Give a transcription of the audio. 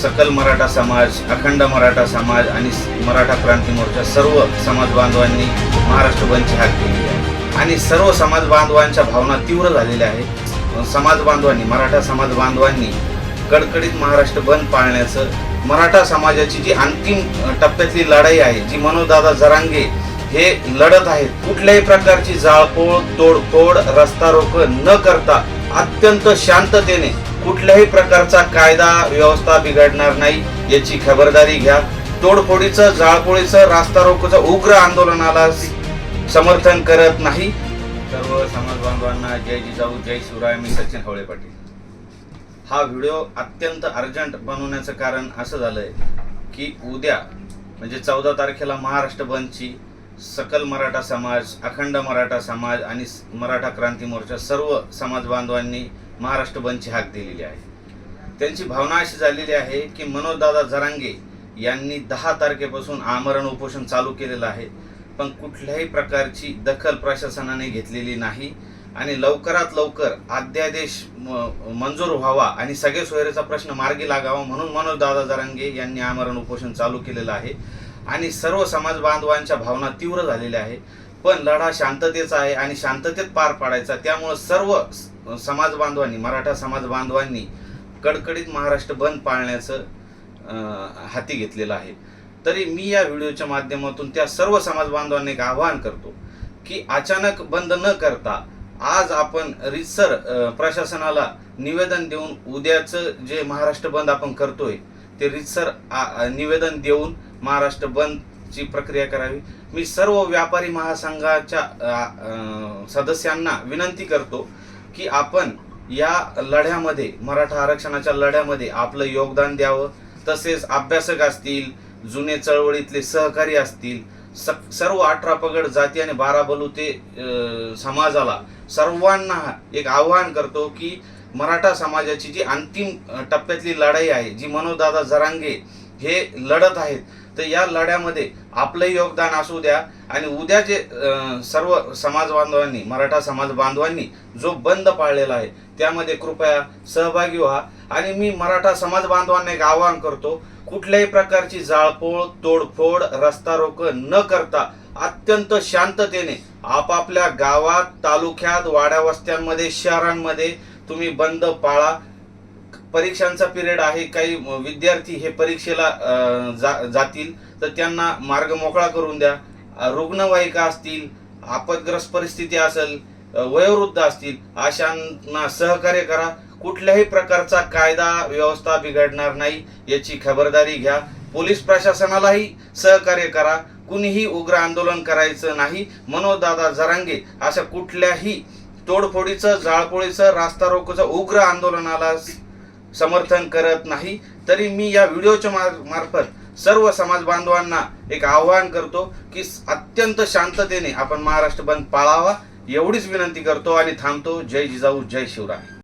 सकल मराठा समाज अखंड मराठा समाज आणि मराठा क्रांती मोर्चा सर्व समाज बांधवांनी महाराष्ट्र बंदची हाक केली आहे. आणि सर्व समाज बांधवांच्या भावना तीव्र झालेल्या आहेत. समाज बांधवांनी मराठा समाज बांधवांनी कडकडीत महाराष्ट्र बंद पाळण्याचं मराठा समाजाची जी अंतिम टप्प्यातली लढाई आहे जी मनोदादा जरांगे हे लढत आहेत कुठल्याही प्रकारची जाळपोळ तोडफोड रस्ता रोक न करता अत्यंत शांततेने कुठल्याही प्रकारचा कायदा व्यवस्था बिघडणार नाही याची खबरदारी घ्या. तोडफोडीचं जाळपोळीचं रास्ता रोकोचं उग्र आंदोलनाला समर्थन करत नाही. सर्व समाज बांधवांना जय जिजाऊ जय शिवराय मी सचिन हवळे पाटील. हा व्हिडिओ अत्यंत अर्जंट बनवण्याचं कारण असं झालंय की उद्या म्हणजे चौदा तारखेला महाराष्ट्र बंदची सकल मराठा समाज अखंड मराठा समाज आणि मराठा क्रांती मोर्चा सर्व समाज बांधवांनी महाराष्ट्र बंदची हाक दिलेली आहे. त्यांची भावना अशी झालेली आहे की मनोजदादा जरांगे यांनी दहा तारखेपासून आमरण उपोषण चालू केलेलं आहे. पण कुठल्याही प्रकारची दखल प्रशासनाने घेतलेली नाही. आणि लवकरात लवकर अध्यादेश म- मंजूर व्हावा आणि सगळे सोयरेचा प्रश्न मार्गी लागावा म्हणून मनोज दादा जरांगे यांनी आमरण उपोषण चालू केलेलं आहे. आणि सर्व समाज बांधवांच्या भावना तीव्र झालेल्या आहे. पण लढा शांततेचा आहे आणि शांततेत पार पाडायचा त्यामुळं सर्व समाज बांधवांनी मराठा समाज बांधवांनी कडकडीत महाराष्ट्र बंद पाळण्याचं हाती घेतलेलं आहे. तरी मी या व्हिडिओच्या माध्यमातून त्या सर्व समाज बांधवांना एक आवाहन करतो की अचानक बंद न करता आज आपण रितसर प्रशासनाला निवेदन देऊन उद्याचं जे महाराष्ट्र बंद आपण करतोय ते रितसर आ- निवेदन देऊन महाराष्ट्र बंदची प्रक्रिया करावी. मी सर्व व्यापारी महासंघाच्या सदस्यांना विनंती करतो की आपण या लढ्यामध्ये मराठा आरक्षणाच्या लढ्यामध्ये आपलं योगदान द्यावं. तसेच अभ्यासक असतील जुने चळवळीतले सहकारी असतील स- सर्व अठरा पगड जाती आणि बारा बलुते समाजाला सर्वांना एक आवाहन करतो की मराठा समाजाची जी अंतिम टप्प्यातली लढाई आहे जी मनोदादा जरांगे हे लढत आहेत तर या लढ्यामध्ये आपलं योगदान असू द्या आणि उद्या जे सर्व समाज बांधवांनी मराठा समाज बांधवांनी जो बंद पाळलेला आहे त्यामध्ये कृपया सहभागी व्हा. आणि मी मराठा समाज बांधवांना एक आवाहन करतो कुठल्याही प्रकारची जाळपोळ तोडफोड रस्ता रोक न करता अत्यंत शांततेने आपापल्या गावात तालुक्यात वाड्या वस्त्यांमध्ये शहरांमध्ये तुम्ही बंद पाळा. परीक्षांचा पिरियड आहे काही विद्यार्थी हे परीक्षेला जा- जातील तर त्यांना मार्ग मोकळा करून द्या. रुग्णवाहिका असतील आपदग्रस्त परिस्थिती असेल वयोवृद्ध असतील अशांना सहकार्य करा. कुठल्याही प्रकारचा कायदा व्यवस्था बिघडणार नाही याची खबरदारी घ्या. पोलीस प्रशासनालाही सहकार्य करा. कुणीही उग्र आंदोलन करायचं नाही. मनोजदादा जरांगे अशा कुठल्याही तोडफोडीचं जाळपोळीचं रास्ता रोकोचं उग्र आंदोलनाला समर्थन करत नाही तरी मी या व्हिडिओच्या मार- मार्फत सर्व समाज बांधवांना एक आवाहन करतो की अत्यंत शांततेने आपण महाराष्ट्र बंद पाळावा एवढीच विनंती करतो आणि थांबतो. जय जिजाऊ जय शिवराय.